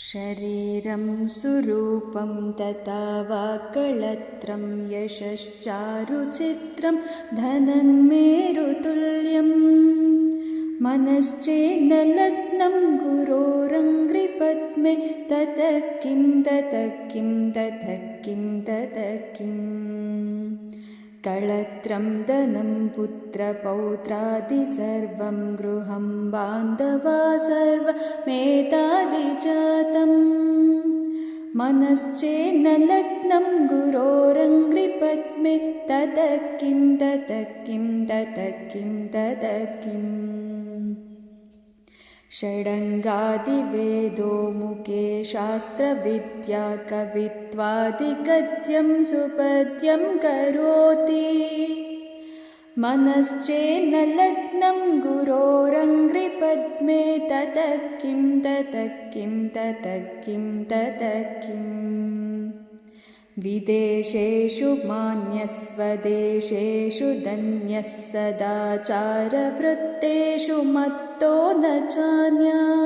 शरीरं सुरूपं तथा वा कळत्रं यशश्चारुचित्रं धनन्मेरुतुल्यम् मनश्चेन्नलग्नं गुरोरङ्घ्रिपद्मे ततः किं ततः किं ततः किं ततः किम् कळत्रं धनं पुत्रपौत्रादि सर्वं गृहं बान्धवा सर्वमेतादिजातम् मनश्चेन्न लग्नं गुरोरङ्घ्रिपद्मे ततः किं ततः किं ततः किं ततः किम् षडङ्गादिवेदो मुखे शास्त्रविद्या कवित्वादिगद्यं सुपद्यं करोति। मनश्चेन्न लग्नं गुरोरङ्घ्रिपद्मे ततः किं ततः किं ततः किं ततः किम् विदेशेषु मान्यस्वदेशेषु धन्यः सदाचारवृत्तेषु मत्तो न चान्या।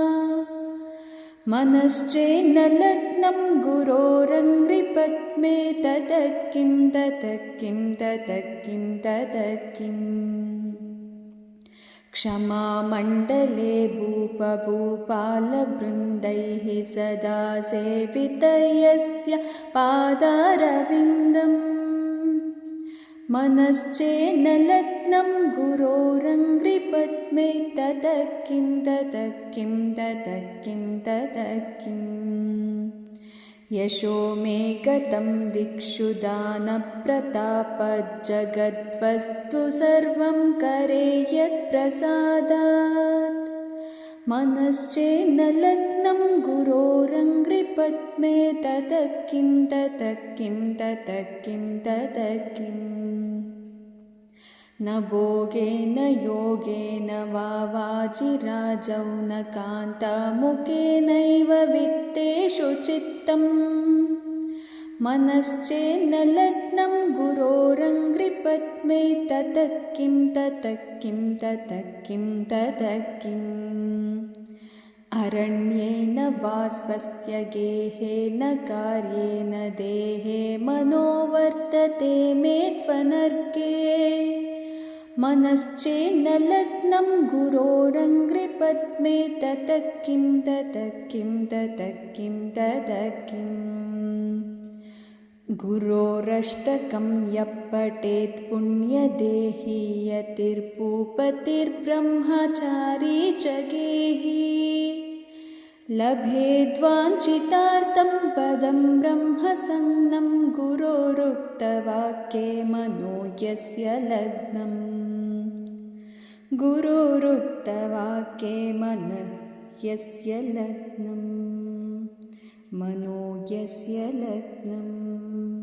मनश्चेन्न लग्नं गुरोरङ्घ्रिपद्मे ततः किं ततः किं ततः किं ततः किम् क्षमामण्डले भूपभूपालवृन्दैः सदा सेवितयस्य पादारविन्दम्। मनश्चेन्न लग्नं गुरोरङ्घ्रिपद्मे ततः किं ततः किं ततः किं ततः किम् यशो मे गतं दिक्षु दानप्रतापज्जगद्वस्तु सर्वं करे यत्प्रसादात्। मनश्चेन्न लग्नं गुरोरङ्घ्रिपद्मे ततः किं ततः किं ततः किं ततः किम् न भोगेन योगेन वा वाजिराजौ न कान्तामुखेनैव वित्तेषु चित्तम्। मनश्चेन्न लग्नं गुरोरङ्घ्रिपद्मे ततः किं ततः किं ततः किं ततः किम्। अरण्येन वा स्वस्य गेहेन कार्येन देहे मनोवर्तते मे त्वनर्गे मनश्चेन्न लग्नं गुरोरङ्घ्रिपद्मे ततः किं ततः किं ततः किं ततः किम् गुरोरष्टकं यः पठेत् पुण्यदेही यतिर्भूपतिर्ब्रह्मचारी च गेही। लभेद्वाञ्छितार्थं पदं ब्रह्मसन्नं गुरोरुक्तवाक्ये मनो यस्य लग्नम् गुरोरुक्तवाक्ये मन यस्य लग्नं मनो यस्य लग्नम्